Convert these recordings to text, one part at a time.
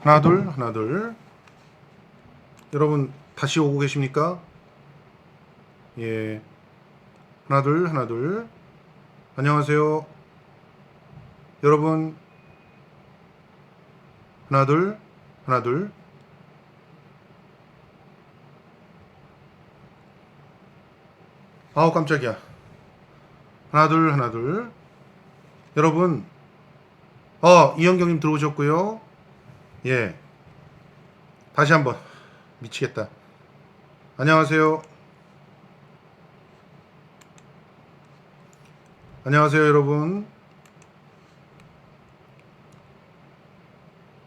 하나 둘 하나 둘. 여러분 다시 오고 계십니까? 예. 하나 둘 하나 둘. 안녕하세요. 여러분. 하나 둘 하나 둘. 아우 깜짝이야. 하나 둘 하나 둘. 여러분. 어 이현경님 들어오셨고요 예. 다시 한번. 미치겠다. 안녕하세요. 안녕하세요 여러분.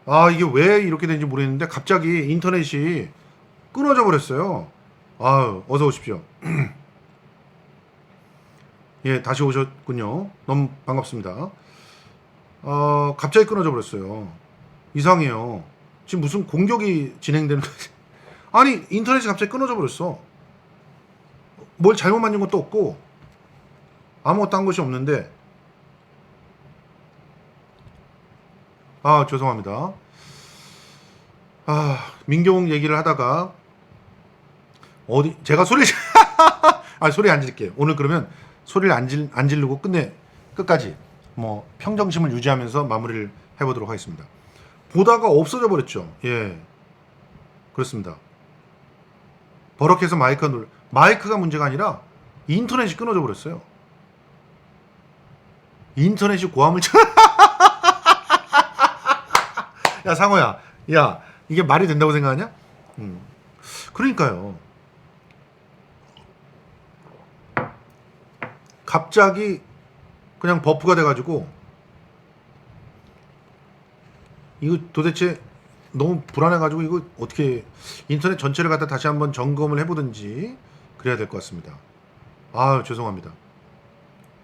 아 이게 왜 이렇게 된지 모르겠는데 갑자기 인터넷이 끊어져 버렸어요. 아유 어서 오십시오. 예, 다시 오셨군요. 너무 반갑습니다. 어, 갑자기 끊어져 버렸어요. 이상해요. 지금 무슨 공격이 진행되는 거지? 아니, 인터넷이 갑자기 끊어져 버렸어. 뭘 잘못 만든 것도 없고, 아무것도 한 것이 없는데, 아, 죄송합니다. 아, 민경 얘기를 하다가, 어디, 제가 소리, 아, 소리 안 지를게요. 오늘 그러면 소리를 안, 질, 안 지르고 끝내 끝까지 뭐 평정심을 유지하면서 마무리를 해보도록 하겠습니다. 보다가 없어져 버렸죠. 예, 그렇습니다. 버럭해서 마이크가 눌 마이크가 문제가 아니라 인터넷이 끊어져 버렸어요. 인터넷이 고함을 쳐. 야 상호야, 야 이게 말이 된다고 생각하냐? 음. 그러니까요. 갑자기 그냥 버프가 돼가지고 이거 도대체 너무 불안해가지고 이거 어떻게 인터넷 전체를 갖다 다시 한번 점검을 해보든지 그래야 될 것 같습니다. 아 죄송합니다.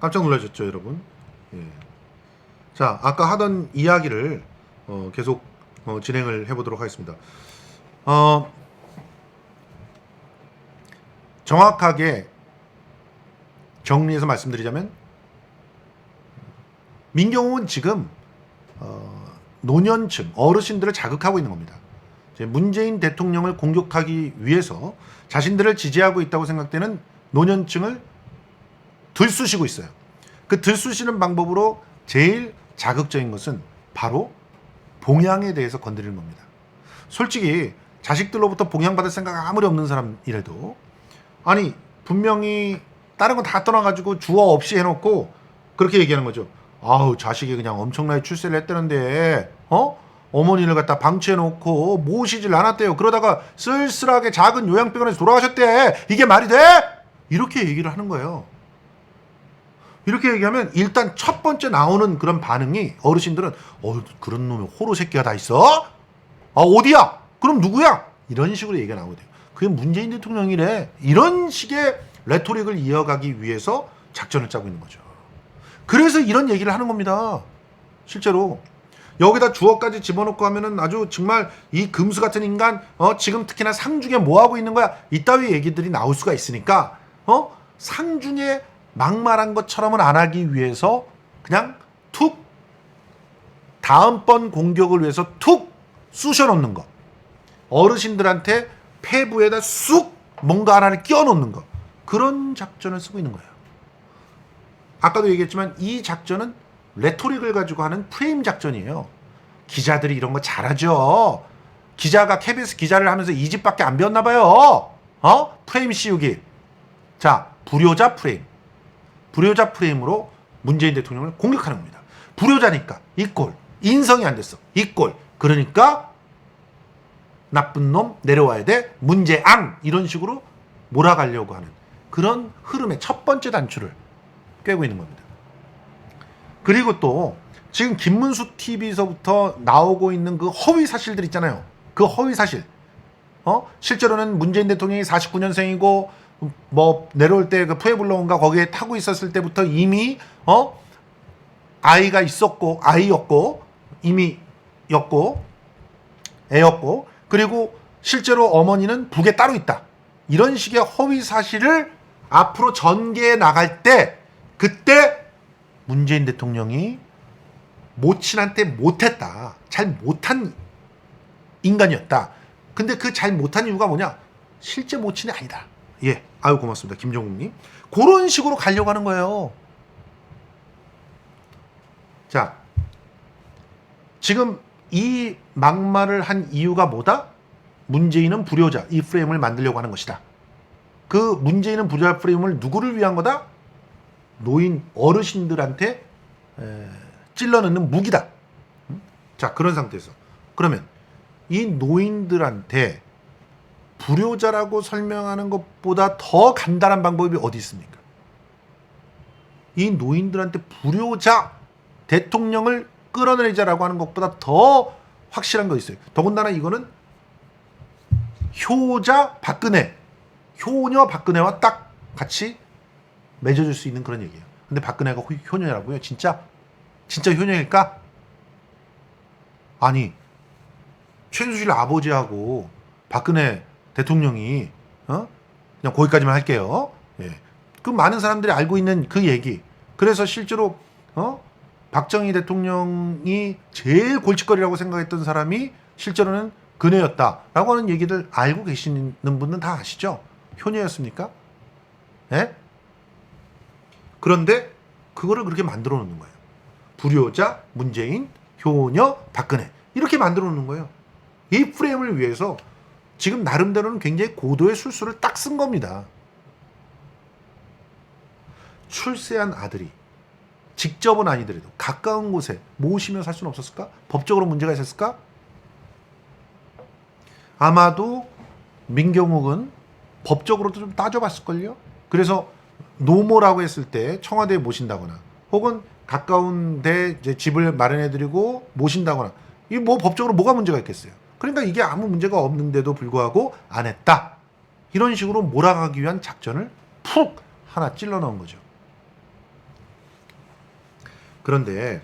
깜짝 놀라셨죠 여러분? 예. 자 아까 하던 이야기를 어, 계속 어, 진행을 해보도록 하겠습니다. 어, 정확하게 정리해서 말씀드리자면 민경훈은 지금 어, 노년층 어르신들을 자극하고 있는 겁니다. 문재인 대통령을 공격하기 위해서 자신들을 지지하고 있다고 생각되는 노년층을 들쑤시고 있어요. 그 들쑤시는 방법으로 제일 자극적인 것은 바로 봉양에 대해서 건드리는 겁니다. 솔직히 자식들로부터 봉양받을 생각 아무리 없는 사람이라도 아니 분명히 다른 건다 떠나가지고 주어 없이 해놓고 그렇게 얘기하는 거죠. 아우 자식이 그냥 엄청나게 출세를 했다는데 어 어머니를 갖다 방치해놓고 모시질 않았대요. 그러다가 쓸쓸하게 작은 요양병원에서 돌아가셨대. 이게 말이 돼? 이렇게 얘기를 하는 거예요. 이렇게 얘기하면 일단 첫 번째 나오는 그런 반응이 어르신들은 어 그런 놈의 호로 새끼가 다 있어? 아 어디야? 그럼 누구야? 이런 식으로 얘기가 나오거든요. 그게 문재인 대통령이래. 이런 식의 레토릭을 이어가기 위해서 작전을 짜고 있는 거죠. 그래서 이런 얘기를 하는 겁니다. 실제로. 여기다 주어까지 집어넣고 하면은 아주 정말 이 금수 같은 인간 어 지금 특히나 상중에 뭐 하고 있는 거야? 이따위 얘기들이 나올 수가 있으니까 어? 상중에 막말한 것처럼은 안 하기 위해서 그냥 툭 다음번 공격을 위해서 툭 쑤셔 넣는 거. 어르신들한테 폐부에다 쑥 뭔가 하나를 끼워 넣는 거. 그런 작전을 쓰고 있는 거예요. 아까도 얘기했지만 이 작전은 레토릭을 가지고 하는 프레임 작전이에요. 기자들이 이런 거 잘하죠. 기자가 KBS 기자를 하면서 이 집밖에 안 배웠나 봐요. 어? 프레임 씌우기. 자, 불효자 프레임. 불효자 프레임으로 문재인 대통령을 공격하는 겁니다. 불효자니까 이 꼴. 인성이 안 됐어. 이 꼴. 그러니까 나쁜 놈 내려와야 돼. 문제앙 이런 식으로 몰아가려고 하는 그런 흐름의 첫 번째 단추를 꿰고 있는 겁니다. 그리고 또 지금 김문수 TV에서부터 나오고 있는 그 허위 사실들 있잖아요. 그 허위 사실. 어? 실제로는 문재인 대통령이 49년생이고 뭐 내려올 때 그 푸에블로인가 거기에 타고 있었을 때부터 이미 어? 아이가 있었고 아이였고 이미 였고 애였고 그리고 실제로 어머니는 북에 따로 있다. 이런 식의 허위 사실을 앞으로 전개해 나갈 때 그때 문재인 대통령이 모친한테 못했다. 잘 못한 인간이었다. 근데 그 잘 못한 이유가 뭐냐? 실제 모친이 아니다. 예, 아유 고맙습니다, 김종국님. 그런 식으로 가려고 하는 거예요. 자, 지금 이 막말을 한 이유가 뭐다? 문재인은 불효자 이 프레임을 만들려고 하는 것이다. 그 문재인은 불효자 프레임을 누구를 위한 거다? 노인 어르신들한테 에, 찔러넣는 무기다. 음? 자 그런 상태에서 그러면 이 노인들한테 불효자라고 설명하는 것보다 더 간단한 방법이 어디 있습니까? 이 노인들한테 불효자 대통령을 끌어내자라고 하는 것보다 더 확실한 거 있어요. 더군다나 이거는 효자 박근혜, 효녀 박근혜와 딱 같이 맺어줄 수 있는 그런 얘기예요. 근데 박근혜가 호- 효녀라고요? 진짜? 진짜 효녀일까? 아니 최순실 아버지하고 박근혜 대통령이 어? 그냥 거기까지만 할게요. 예. 그 많은 사람들이 알고 있는 그 얘기. 그래서 실제로 어? 박정희 대통령이 제일 골칫거리라고 생각했던 사람이 실제로는 그녀였다라고 하는 얘기들 알고 계시는 분들은 다 아시죠? 효녀였습니까? 예? 그런데 그거를 그렇게 만들어 놓는 거예요. 불효자, 문재인, 효녀, 박근혜 이렇게 만들어 놓는 거예요. 이 프레임을 위해서 지금 나름대로는 굉장히 고도의 술수를 딱 쓴 겁니다. 출세한 아들이 직접은 아니더라도 가까운 곳에 모시며 살 수는 없었을까? 법적으로 문제가 있었을까? 아마도 민경욱은 법적으로도 좀 따져봤을걸요? 그래서 노모라고 했을 때 청와대에 모신다거나 혹은 가까운 데 이제 집을 마련해드리고 모신다거나 이 뭐 법적으로 뭐가 문제가 있겠어요? 그러니까 이게 아무 문제가 없는데도 불구하고 안 했다. 이런 식으로 몰아가기 위한 작전을 푹 하나 찔러 넣은 거죠. 그런데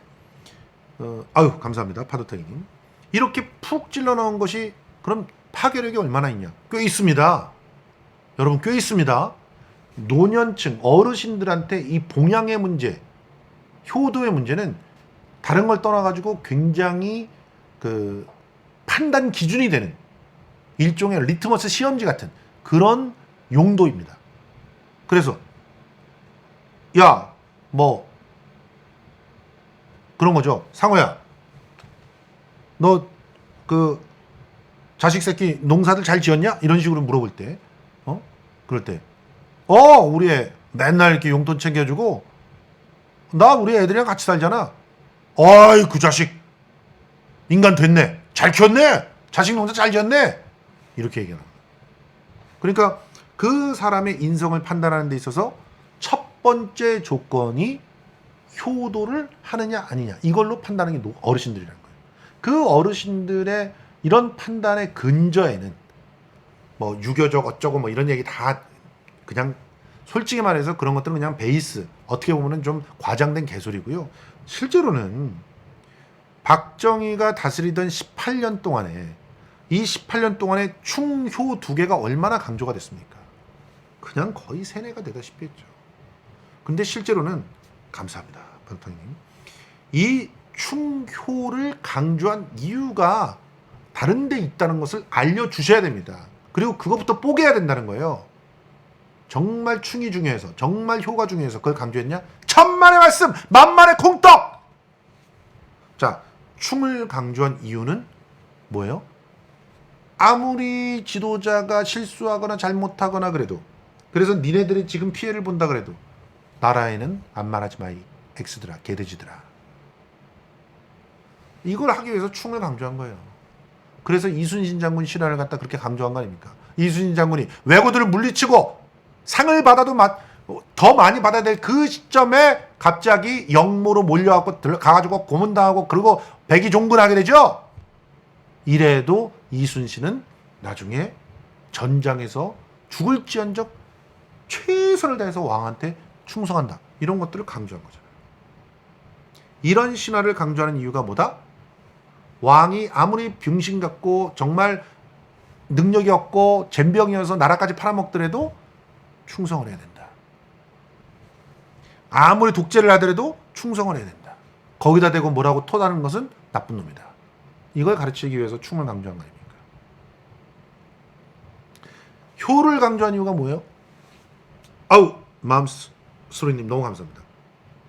어, 아유 감사합니다 파도타기님 이렇게 푹 찔러 넣은 것이 그럼 파괴력이 얼마나 있냐? 꽤 있습니다. 여러분 꽤 있습니다. 노년층 어르신들한테 이 봉양의 문제, 효도의 문제는 다른 걸 떠나가지고 굉장히 그 판단 기준이 되는 일종의 리트머스 시험지 같은 그런 용도입니다. 그래서 야 뭐 그런 거죠. 상호야, 너 그 자식 새끼 농사들 잘 지었냐? 이런 식으로 물어볼 때, 어? 그럴 때, 어, 우리 애 맨날 이렇게 용돈 챙겨주고, 나 우리 애들이랑 같이 살잖아. 어이, 그 자식, 인간 됐네. 잘 키웠네. 자식 농사 잘 지었네. 이렇게 얘기하는 거야. 그러니까 그 사람의 인성을 판단하는 데 있어서 첫 번째 조건이 효도를 하느냐 아니냐 이걸로 판단하는 게 노- 어르신들이라는 거예요. 그 어르신들의 이런 판단의 근저에는 뭐 유교적 어쩌고 뭐 이런 얘기 다 그냥 솔직히 말해서 그런 것들은 그냥 베이스 어떻게 보면은 좀 과장된 개소리고요. 실제로는 박정희가 다스리던 18년 동안에 이 18년 동안에 충효 두 개가 얼마나 강조가 됐습니까? 그냥 거의 세뇌가 되다시피 했죠. 근데 실제로는 감사합니다. 박통님. 이 충효를 강조한 이유가 다른 데 있다는 것을 알려주셔야 됩니다. 그리고 그것부터 뽀개야 된다는 거예요. 정말 충이 중요해서, 정말 효가 중요해서 그걸 강조했냐? 천만의 말씀, 만만의 콩떡! 자, 충을 강조한 이유는 뭐예요? 아무리 지도자가 실수하거나 잘못하거나 그래도 그래서 니네들이 지금 피해를 본다 그래도 나라에는 안 말하지 마이 엑스들아 개돼지들아 이걸 하기 위해서 충을 강조한 거예요. 그래서 이순신 장군 신화를 갖다 그렇게 강조한 거 아닙니까? 이순신 장군이 왜고들을 물리치고 상을 받아도 마- 더 많이 받아야 될 그 시점에 갑자기 영모로 몰려갖고 들어가가지고 고문당하고 그리고 백이종군하게 되죠. 이래도 이순신은 나중에 전장에서 죽을지언정 최선을 다해서 왕한테 충성한다. 이런 것들을 강조한 거잖아요. 이런 신화를 강조하는 이유가 뭐다? 왕이 아무리 병신 같고 정말 능력이 없고 젬병이어서 나라까지 팔아먹더라도 충성을 해야 된다. 아무리 독재를 하더라도 충성을 해야 된다. 거기다 대고 뭐라고 토다는 것은 나쁜 놈이다. 이걸 가르치기 위해서 충을 강조한 거 아닙니까? 효를 강조한 이유가 뭐예요? 아우 마음 스- 소리님 너무 감사합니다.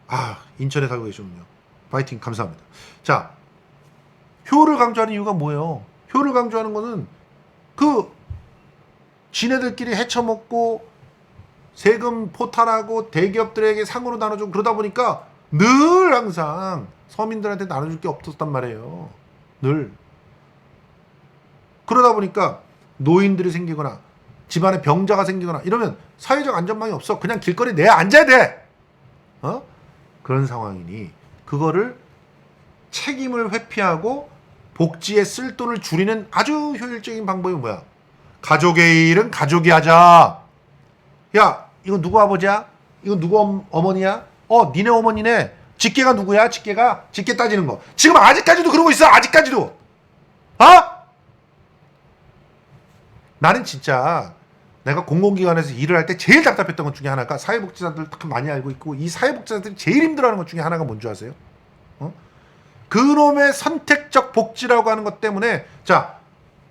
아 인천에 살고 계시군요. 파이팅 감사합니다. 자 효를 강조하는 이유가 뭐예요? 효를 강조하는 거는 그 지네들끼리 헤쳐먹고 세금 포탈하고 대기업들에게 상으로 나눠주고 그러다 보니까 늘 항상 서민들한테 나눠줄 게 없었단 말이에요. 늘. 그러다 보니까 노인들이 생기거나 집안에 병자가 생기거나 이러면 사회적 안전망이 없어. 그냥 길거리 내에 앉아야 돼. 어? 그런 상황이니 그거를 책임을 회피하고 복지에 쓸 돈을 줄이는 아주 효율적인 방법이 뭐야? 가족의 일은 가족이 하자. 야, 이거 누구 아버지야? 이거 누구 엄, 어머니야? 어, 니네 어머니네. 직계가 누구야? 직계가? 직계 따지는 거. 지금 아직까지도 그러고 있어. 아직까지도. 어? 나는 진짜 내가 공공기관에서 일을 할 때 제일 답답했던 것 중에 하나가 사회복지사들 딱 많이 알고 있고 이 사회복지사들이 제일 힘들어하는 것 중에 하나가 뭔지 아세요? 어? 그놈의 선택적 복지라고 하는 것 때문에 자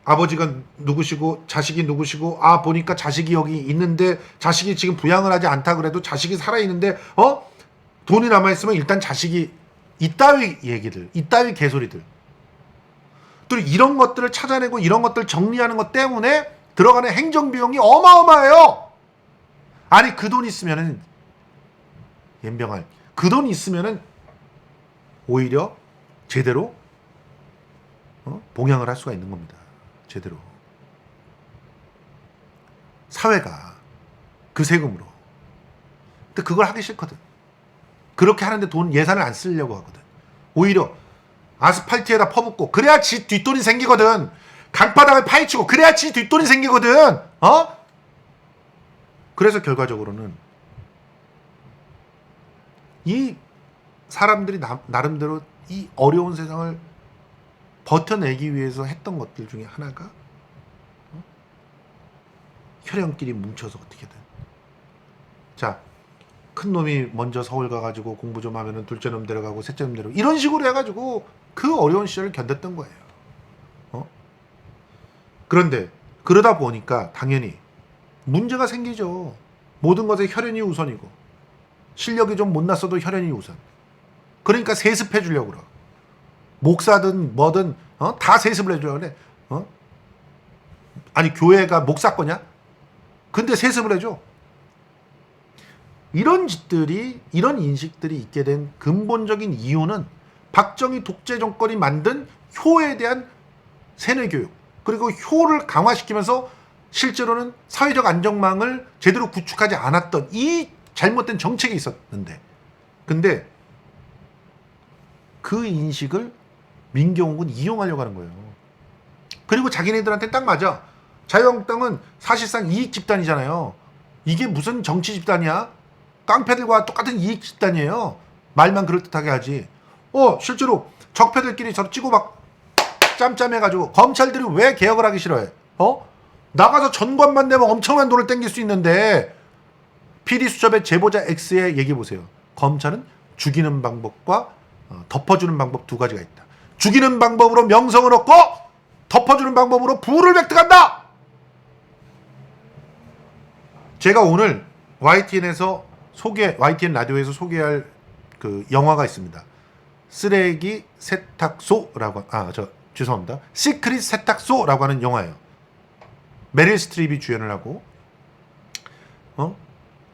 아버지가 누구시고 자식이 누구시고 아 보니까 자식이 여기 있는데 자식이 지금 부양을 하지 않다 그래도 자식이 살아 있는데 어 돈이 남아 있으면 일단 자식이 이따위 얘기들 이따위 개소리들 또 이런 것들을 찾아내고 이런 것들 정리하는 것 때문에 들어가는 행정 비용이 어마어마해요. 아니 그 돈 있으면은 연병할 그 돈 있으면은 오히려 제대로 어? 봉양을 할 수가 있는 겁니다. 제대로 사회가 그 세금으로. 근데 그걸 하기 싫거든. 그렇게 하는데 돈 예산을 안 쓰려고 하거든. 오히려 아스팔트에다 퍼붓고 그래야 지 뒷돈이 생기거든. 강바닥을 파헤치고 그래야 지 뒷돈이 생기거든. 어? 그래서 결과적으로는 이 사람들이 나, 나름대로 이 어려운 세상을 버텨내기 위해서 했던 것들 중에 하나가 어? 혈연끼리 뭉쳐서 어떻게든 자 큰 놈이 먼저 서울 가가지고 공부 좀 하면은 둘째 놈 데려가고 셋째 놈 데려가고 이런 식으로 해가지고 그 어려운 시절을 견뎠던 거예요. 어? 그런데 그러다 보니까 당연히 문제가 생기죠. 모든 것에 혈연이 우선이고 실력이 좀 못났어도 혈연이 우선. 그러니까 세습해 주려고 그러. 목사든 뭐든 어? 다 세습을 해주려고 그래. 어? 아니 교회가 목사 거냐? 근데 세습을 해줘. 이런 짓들이 이런 인식들이 있게 된 근본적인 이유는 박정희 독재 정권이 만든 효에 대한 세뇌 교육 그리고 효를 강화시키면서 실제로는 사회적 안정망을 제대로 구축하지 않았던 이 잘못된 정책이 있었는데 근데 그 인식을 민경욱은 이용하려고 하는 거예요. 그리고 자기네들한테 딱 맞아. 자유한국당은 사실상 이익 집단이잖아요. 이게 무슨 정치 집단이야? 깡패들과 똑같은 이익 집단이에요. 말만 그럴듯하게 하지. 어, 실제로 적폐들끼리 저 찌고 막 짬짬해가지고 검찰들이 왜 개혁을 하기 싫어해? 어? 나가서 전관만 내면 엄청난 돈을 땡길 수 있는데 PD 수첩의 제보자 X에 얘기해 보세요. 검찰은 죽이는 방법과 어, 덮어주는 방법 두 가지가 있다. 죽이는 방법으로 명성을 얻고 덮어주는 방법으로 부를 획득한다. 제가 오늘 YTN에서 소개 YTN 라디오에서 소개할 그 영화가 있습니다. 쓰레기 세탁소라고 아 저 죄송합니다. 시크릿 세탁소라고 하는 영화예요. 메릴 스트립이 주연을 하고 어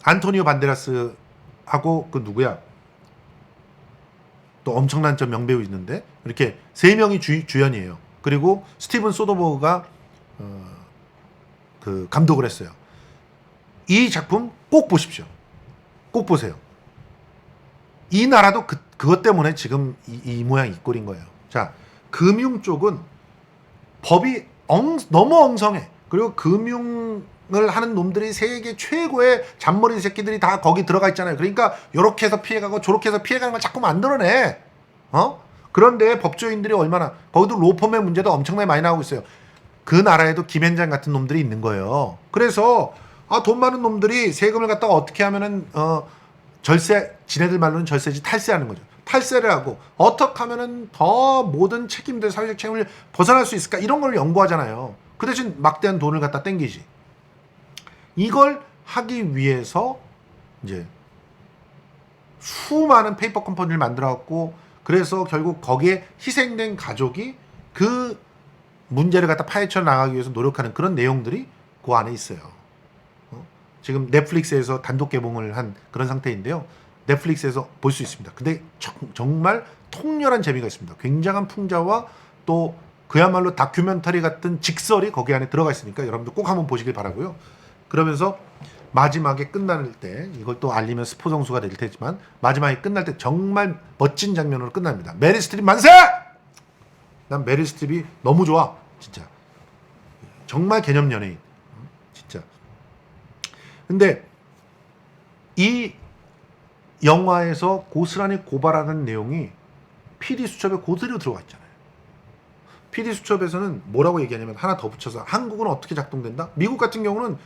안토니오 반데라스 하고 그 누구야 또 엄청난 저 명배우 있는데 이렇게 세 명이 주, 주연이에요. 그리고 스티븐 소더버그가 어, 그 감독을 했어요. 이 작품 꼭 보십시오. 꼭 보세요. 이 나라도 그, 그것 때문에 지금 이, 이 모양 이 꼴인 거예요. 자, 금융 쪽은 법이 엉, 너무 엉성해. 그리고 금융을 하는 놈들이 세계 최고의 잔머리 새끼들이 다 거기 들어가 있잖아요. 그러니까 요렇게 해서 피해가고 저렇게 해서 피해가는 걸 자꾸 만들어내. 어? 그런데 법조인들이 얼마나 거기도 로펌의 문제도 엄청나게 많이 나오고 있어요. 그 나라에도 김현장 같은 놈들이 있는 거예요. 그래서 아, 돈 많은 놈들이 세금을 갖다가 어떻게 하면은 어 절세 지네들 말로는 절세지 탈세하는 거죠. 탈세를 하고 어떻게 하면은 더 모든 책임들 사회적 책임을 벗어날 수 있을까 이런 걸 연구하잖아요. 그 대신 막대한 돈을 갖다 땡기지. 이걸 하기 위해서 이제 수많은 페이퍼 컴퍼니를 만들어 갖고 그래서 결국 거기에 희생된 가족이 그 문제를 갖다 파헤쳐 나가기 위해서 노력하는 그런 내용들이 그 안에 있어요. 어? 지금 넷플릭스에서 단독 개봉을 한 그런 상태인데요. 넷플릭스에서 볼 수 있습니다. 근데 정, 정말 통렬한 재미가 있습니다. 굉장한 풍자와 또 그야말로 다큐멘터리 같은 직설이 거기 안에 들어가 있으니까 여러분들 꼭 한번 보시길 바라고요. 그러면서 마지막에 끝날 때 이걸 또 알리면 스포 정수가 될 테지만 마지막에 끝날 때 정말 멋진 장면으로 끝납니다. 메리 스트립 만세! 난 메리 스트립이 너무 좋아. 진짜. 정말 개념 연예인. 진짜. 근데 이 영화에서 고스란히 고발하는 내용이 PD 수첩에 고스로 들어가 있잖아요. PD 수첩에서는 뭐라고 얘기하냐면 하나 더 붙여서 한국은 어떻게 작동된다? 미국 같은 경우는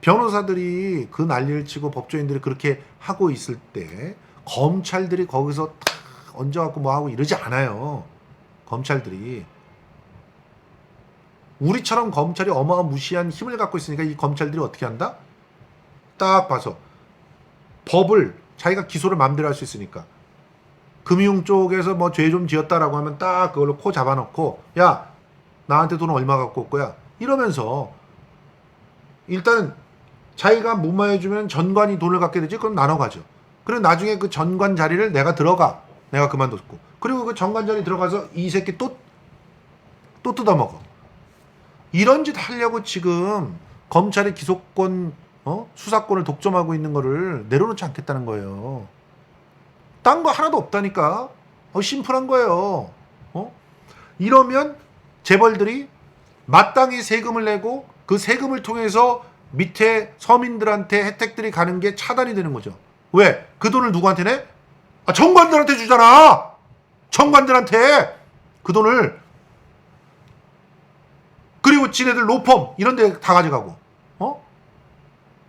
변호사들이 그 난리를 치고 법조인들이 그렇게 하고 있을 때 검찰들이 거기서 탁 얹어갖고 뭐 하고 이러지 않아요. 검찰들이 우리처럼 검찰이 어마무시한 힘을 갖고 있으니까 이 검찰들이 어떻게 한다? 딱 봐서 법을 자기가 기소를 마음대로 할 수 있으니까 금융 쪽에서 뭐 죄 좀 지었다라고 하면 딱 그걸로 코 잡아놓고 야 나한테 돈 얼마 갖고 올 거야 이러면서 일단 자기가 무마해주면 전관이 돈을 갖게 되지 그럼 나눠 가죠 그리고 나중에 그 전관 자리를 내가 들어가 내가 그만뒀고 그리고 그 전관 자리 들어가서 이 새끼 또또 뜯어먹어 이런 짓 하려고 지금 검찰의 기소권 어? 수사권을 독점하고 있는 거를 내려놓지 않겠다는 거예요. 딴 거 하나도 없다니까. 어, 심플한 거예요. 어? 이러면 재벌들이 마땅히 세금을 내고 그 세금을 통해서 밑에 서민들한테 혜택들이 가는 게 차단이 되는 거죠. 왜? 그 돈을 누구한테 내? 아, 정관들한테 주잖아. 정관들한테 그 돈을 그리고 지네들 로펌 이런 데 다 가져가고. 어?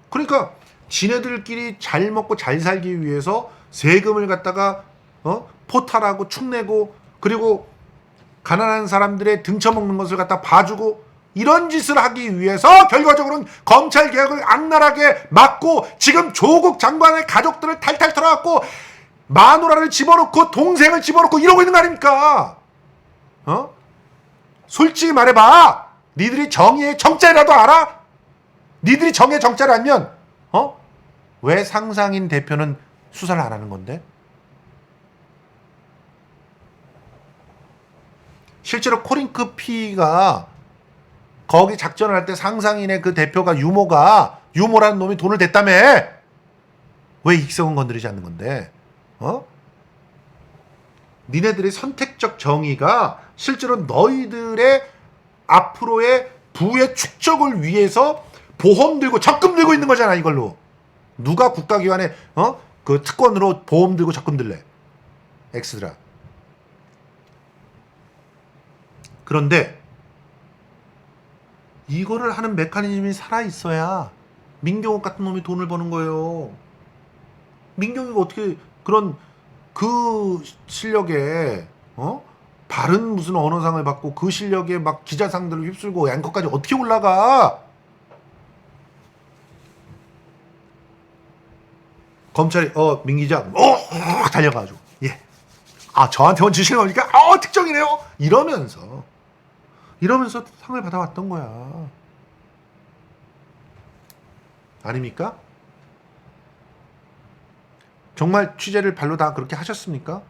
그러니까 지네들끼리 잘 먹고 잘 살기 위해서 세금을 갖다가 어? 포탈하고 축내고 그리고 가난한 사람들의 등쳐먹는 것을 갖다 봐주고 이런 짓을 하기 위해서 결과적으로는 검찰 개혁을 악랄하게 막고 지금 조국 장관의 가족들을 탈탈 털어갖고 마누라를 집어넣고 동생을 집어넣고 이러고 있는 거 아닙니까? 어? 솔직히 말해봐. 니들이 정의의 정자라도 알아? 니들이 정의 정자를 알면 어? 왜 상상인 대표는 수사를 안 하는 건데? 실제로 코링크 피가 거기 작전을 할 때 상상인의 그 대표가 유모가 유모라는 놈이 돈을 댔다며. 왜 익성은 건드리지 않는 건데? 어? 니네들의 선택적 정의가 실제로 너희들의 앞으로의 부의 축적을 위해서 보험 들고 적금 들고 있는 거잖아 이걸로. 누가 국가기관에 어 그 특권으로 보험 들고 적금 들래? 엑스드라 그런데 이거를 하는 메커니즘이 살아 있어야 민경욱 같은 놈이 돈을 버는 거예요. 민경이가 어떻게 그런 그 실력에 어? 바른 무슨 언어상을 받고 그 실력에 막 기자상들을 휩쓸고 앵커까지 어떻게 올라가? 검찰이 어 민기자 어 달려가지고. 예 아 저한테만 주시는 거니까? 어 특정이네요. 이러면서 이러면서 상을 받아왔던 거야 아닙니까? 정말 취재를 발로 다 그렇게 하셨습니까?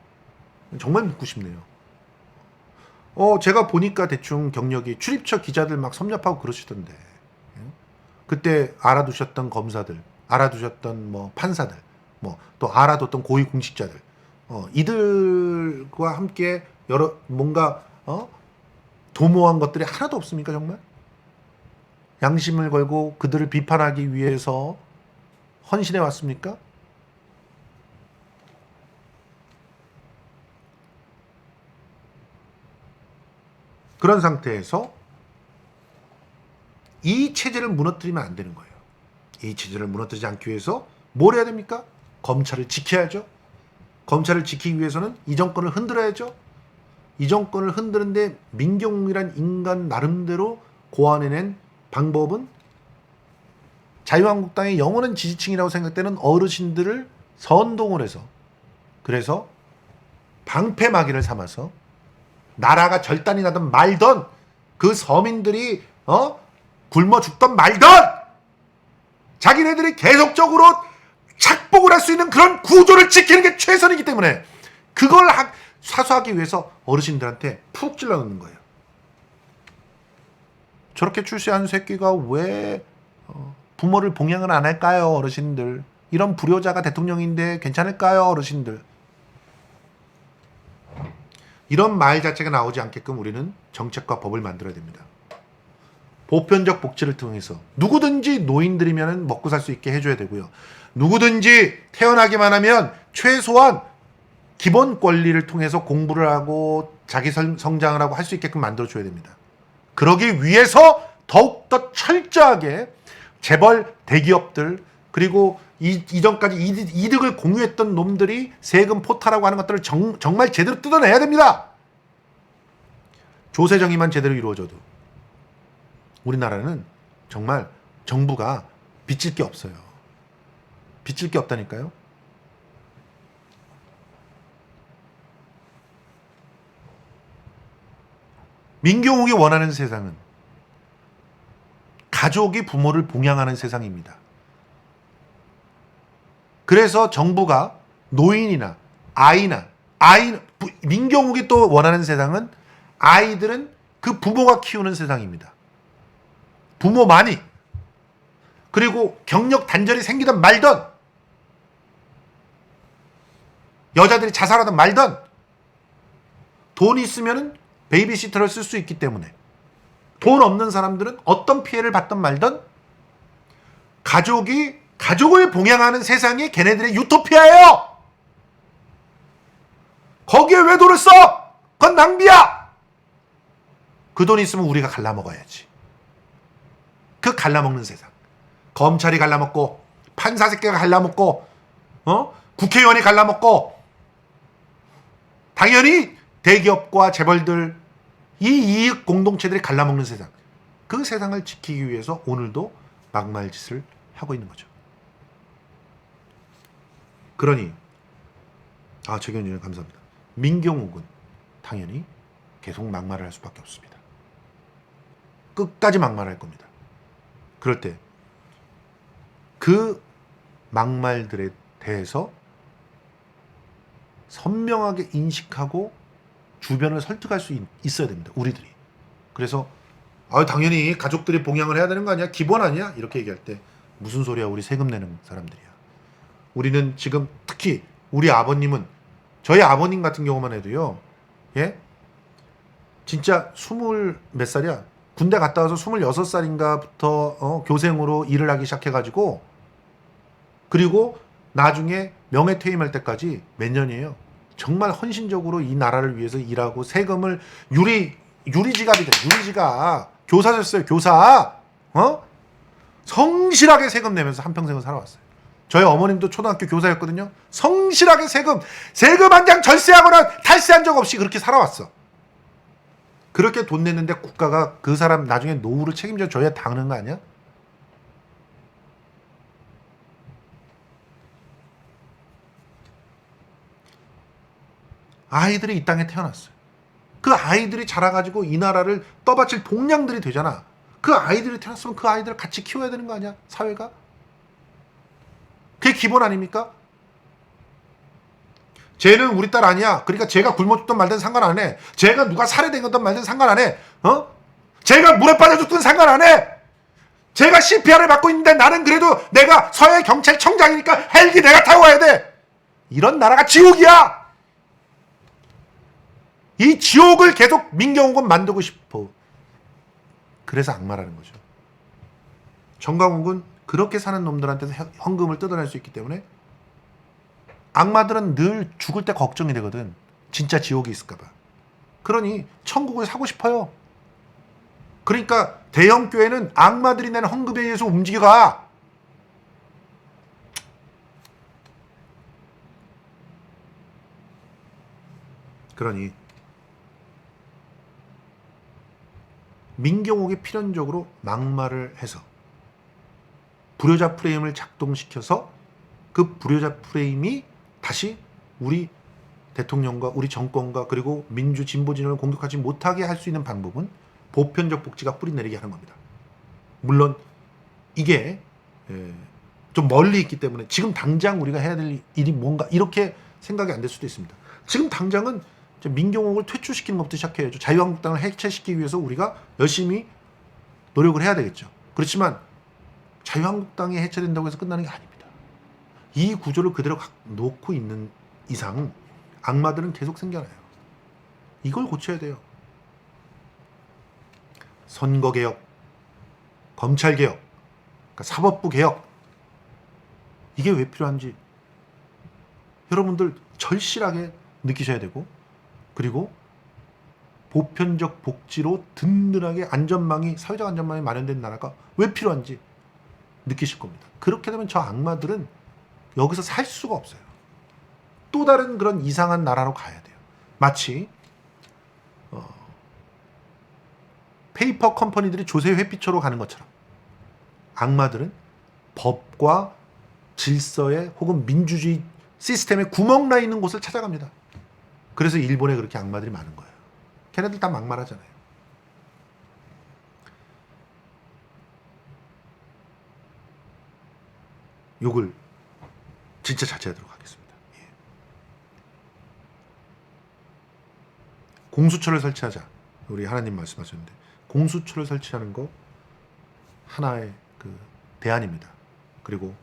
정말 묻고 싶네요. 어 제가 보니까 대충 경력이 출입처 기자들 막 섭렵하고 그러시던데 예? 그때 알아두셨던 검사들, 알아두셨던 뭐 판사들, 뭐 또 알아뒀던 고위 공직자들, 어 이들과 함께 여러 뭔가 어 도모한 것들이 하나도 없습니까 정말? 양심을 걸고 그들을 비판하기 위해서 헌신해 왔습니까? 그런 상태에서 이 체제를 무너뜨리면 안 되는 거예요. 이 체제를 무너뜨리지 않기 위해서 뭘 해야 됩니까? 검찰을 지켜야죠. 검찰을 지키기 위해서는 이 정권을 흔들어야죠. 이 정권을 흔드는데 민경이란 인간 나름대로 고안해낸 방법은 자유한국당의 영원한 지지층이라고 생각되는 어르신들을 선동을 해서 그래서 방패막이를 삼아서 나라가 절단이 나든 말던 그 서민들이 어 굶어 죽던 말던 자기네들이 계속적으로 착복을 할 수 있는 그런 구조를 지키는 게 최선이기 때문에 그걸 하- 사수하기 위해서 어르신들한테 푹 찔러 넣는 거예요. 저렇게 출세한 새끼가 왜 어, 부모를 봉양을 안 할까요, 어르신들? 이런 불효자가 대통령인데 괜찮을까요, 어르신들? 이런 말 자체가 나오지 않게끔 우리는 정책과 법을 만들어야 됩니다. 보편적 복지를 통해서 누구든지 노인들이면 먹고 살 수 있게 해줘야 되고요. 누구든지 태어나기만 하면 최소한 기본 권리를 통해서 공부를 하고 자기 성- 성장을 하고 할 수 있게끔 만들어줘야 됩니다. 그러기 위해서 더욱더 철저하게 재벌 대기업들 그리고 이, 이전까지 이득, 이득 을 공유했던 놈들이 세금 포탈하고 하는 것들을 정, 정말 제대로 뜯어내야 됩니다. 조세 정의만 제대로 이루어져도 우리나라는 정말 정부가 빚질 게 없어요. 빚질 게 없다니까요. 민경욱이 원하는 세상은 가족이 부모를 봉양하는 세상입니다. 그래서 정부가 노인이나 아이나 아이 부- 민경욱이 또 원하는 세상은 아이들은 그 부모가 키우는 세상입니다. 부모만이 그리고 경력 단절이 생기든 말든 여자들이 자살하든 말든 돈이 있으면은 베이비시터를 쓸 수 있기 때문에 돈 없는 사람들은 어떤 피해를 받든 말든 가족이 가족을 봉양하는 세상이 걔네들의 유토피아예요. 거기에 왜 돈을 써? 그건 낭비야. 그 돈 있으면 우리가 갈라먹어야지. 그 갈라먹는 세상. 검찰이 갈라먹고 판사 새끼가 갈라먹고 어? 국회의원이 갈라먹고 당연히 대기업과 재벌들 이 이익 공동체들이 갈라먹는 세상. 그 세상을 지키기 위해서 오늘도 막말 짓을 하고 있는 거죠. 그러니 아 최경준 의원 감사합니다. 민경욱은 당연히 계속 막말을 할 수밖에 없습니다. 끝까지 막말할 겁니다. 그럴 때 그 막말들에 대해서 선명하게 인식하고 주변을 설득할 수 있, 있어야 됩니다. 우리들이. 그래서 아 당연히 가족들이 봉양을 해야 되는 거 아니야? 기본 아니야? 이렇게 얘기할 때 무슨 소리야? 우리 세금 내는 사람들이야. 우리는 지금 특히 우리 아버님은 저희 아버님 같은 경우만 해도요. 예? 진짜 스물 몇 살이야? 군대 갔다 와서 스물여섯 살인가부터 어, 교생으로 일을 하기 시작해가지고 그리고 나중에 명예 퇴임할 때까지 몇 년이에요. 정말 헌신적으로 이 나라를 위해서 일하고 세금을 유리 유리지갑이다 유리지갑 교사셨어요 교사 어 성실하게 세금 내면서 한 평생을 살아왔어요. 저희 어머님도 초등학교 교사였거든요. 성실하게 세금 세금 한 장 절세하거나 탈세한 적 없이 그렇게 살아왔어. 그렇게 돈 냈는데 국가가 그 사람 나중에 노후를 책임져 줘야 당하는 거 아니야? 아이들이 이 땅에 태어났어요. 그 아이들이 자라가지고 이 나라를 떠받칠 동량들이 되잖아. 그 아이들이 태어났으면 그 아이들을 같이 키워야 되는 거 아니야? 사회가? 그게 기본 아닙니까? 쟤는 우리 딸 아니야. 그러니까 쟤가 굶어 죽든 말든 상관 안 해. 쟤가 누가 살해된 거든 말든 상관 안 해. 어? 쟤가 물에 빠져 죽든 상관 안 해. 쟤가 CPR을 받고 있는데 나는 그래도 내가 서해 경찰청장이니까 헬기 내가 타고 가야 돼. 이런 나라가 지옥이야. 이 지옥을 계속 민경욱은 만들고 싶어. 그래서 악마라는 거죠. 정강욱은 그렇게 사는 놈들한테서 현- 현금을 뜯어낼 수 있기 때문에 악마들은 늘 죽을 때 걱정이 되거든. 진짜 지옥이 있을까봐. 그러니 천국을 사고 싶어요. 그러니까 대형 교회는 악마들이 내는 헌금에 의해서 움직여가. 그러니 민경욱이 필연적으로 막말을 해서 불효자 프레임을 작동시켜서 그 불효자 프레임이 다시 우리 대통령과 우리 정권과 그리고 민주 진보 진영을 공격하지 못하게 할 수 있는 방법은 보편적 복지가 뿌리내리게 하는 겁니다. 물론 이게 에, 좀 멀리 있기 때문에 지금 당장 우리가 해야 될 일이 뭔가 이렇게 생각이 안 될 수도 있습니다. 지금 당장은 민경옥을 퇴출시키는 것부터 시작해야죠. 자유한국당을 해체시키기 위해서 우리가 열심히 노력을 해야 되겠죠. 그렇지만 자유한국당이 해체된다고 해서 끝나는 게 아닙니다. 이 구조를 그대로 가- 놓고 있는 이상 악마들은 계속 생겨나요. 이걸 고쳐야 돼요. 선거 개혁, 검찰 개혁, 그러니까 사법부 개혁 이게 왜 필요한지 여러분들 절실하게 느끼셔야 되고 그리고 보편적 복지로 든든하게 안전망이 사회적 안전망이 마련된 나라가 왜 필요한지 느끼실 겁니다. 그렇게 되면 저 악마들은 여기서 살 수가 없어요. 또 다른 그런 이상한 나라로 가야 돼요. 마치 어, 페이퍼 컴퍼니들이 조세 회피처로 가는 것처럼 악마들은 법과 질서에 혹은 민주주의 시스템에 구멍 나 있는 곳을 찾아갑니다. 그래서 일본에 그렇게 악마들이 많은 거예요. 걔네들 다 막말하잖아요. 욕을 진짜 자제하도록 하겠습니다. 예. 공수처를 설치하자. 우리 하나님 말씀하셨는데 공수처를 설치하는 거 하나의 그 대안입니다. 그리고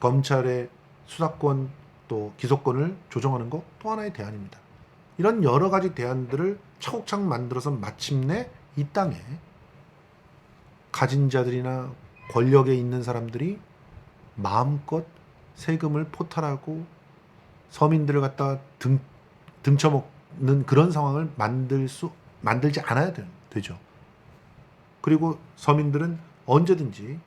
검찰의 수사권 또 기소권을 조정하는 거 또 하나의 대안입니다. 이런 여러 가지 대안들을 차곡차곡 만들어서 마침내 이 땅에 가진 자들이나 권력에 있는 사람들이 마음껏 세금을 포탈하고 서민들을 갖다 등 등쳐먹는 그런 상황을 만들 수 만들지 않아야 되, 되죠. 그리고 서민들은 언제든지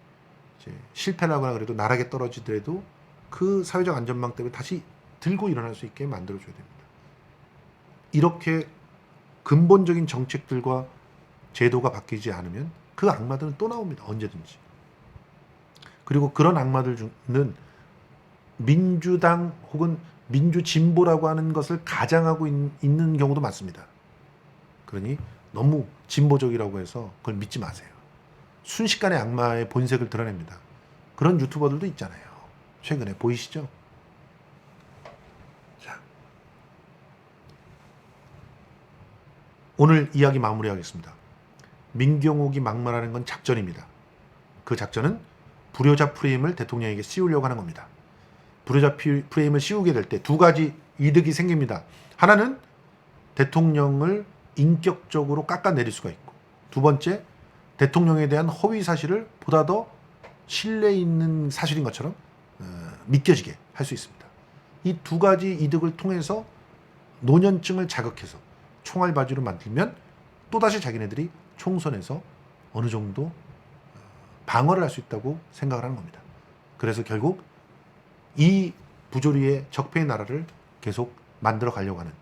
하거나 그래도 나락에 떨어지더라도 그 사회적 안전망 때문에 다시 들고 일어날 수 있게 만들어줘야 됩니다. 이렇게 근본적인 정책들과 제도가 바뀌지 않으면 그 악마들은 또 나옵니다. 언제든지. 그리고 그런 악마들은 민주당 혹은 민주 진보라고 하는 것을 가장하고 있, 있는 경우도 많습니다. 그러니 너무 진보적이라고 해서 그걸 믿지 마세요. 순식간에 악마의 본색을 드러냅니다. 그런 유튜버들도 있잖아요. 최근에 보이시죠? 오늘 이야기 마무리하겠습니다. 민경욱이 막말하는 건 작전입니다. 그 작전은 불효자 프레임을 대통령에게 씌우려고 하는 겁니다. 불효자 피- 프레임을 씌우게 될 때 두 가지 이득이 생깁니다. 하나는 대통령을 인격적으로 깎아내릴 수가 있고 두 번째 대통령에 대한 허위 사실을 보다 더 신뢰 있는 사실인 것처럼 어, 믿겨지게 할 수 있습니다. 이 두 가지 이득을 통해서 노년층을 자극해서 총알 바지로 만들면 또다시 자기네들이 총선에서 어느 정도 어, 방어를 할 수 있다고 생각을 하는 겁니다. 그래서 결국 이 부조리의 적폐의 나라를 계속 만들어 가려고 하는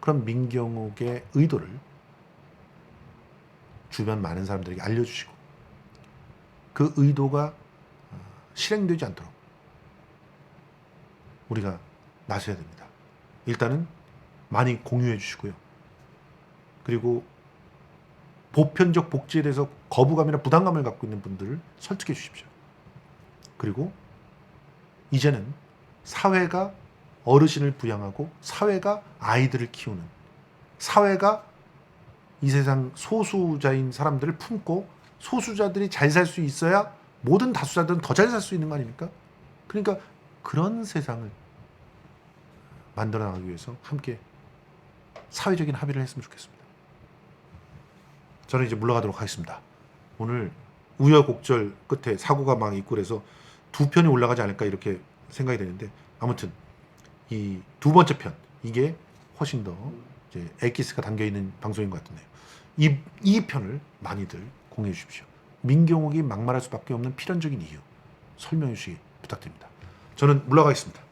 그런 민경욱의 의도를 주변 많은 사람들에게 알려주시고 그 의도가 어, 실행되지 않도록 우리가 나서야 됩니다. 일단은 많이 공유해 주시고요. 그리고 보편적 복지에 대해서 거부감이나 부담감을 갖고 있는 분들을 설득해 주십시오. 그리고 이제는 사회가 어르신을 부양하고 사회가 아이들을 키우는 사회가 이 세상 소수자인 사람들을 품고 소수자들이 잘 살 수 있어야 모든 다수자들은 더 잘 살 수 있는 거 아닙니까? 그러니까 그런 세상을 만들어 나가기 위해서 함께 사회적인 합의를 했으면 좋겠습니다. 저는 이제 물러가도록 하겠습니다. 오늘 우여곡절 끝에 사고가 막 있고 그래서 두 편이 올라가지 않을까 이렇게 생각이 되는데 아무튼 이 두 번째 편 이게 훨씬 더 이제 엑기스가 담겨 있는 방송인 것 같네요. 이, 이 편을 많이들 공유해 주십시오. 민경욱이 막말할 수밖에 없는 필연적인 이유 설명해 주시기 부탁드립니다. 저는 물러가겠습니다.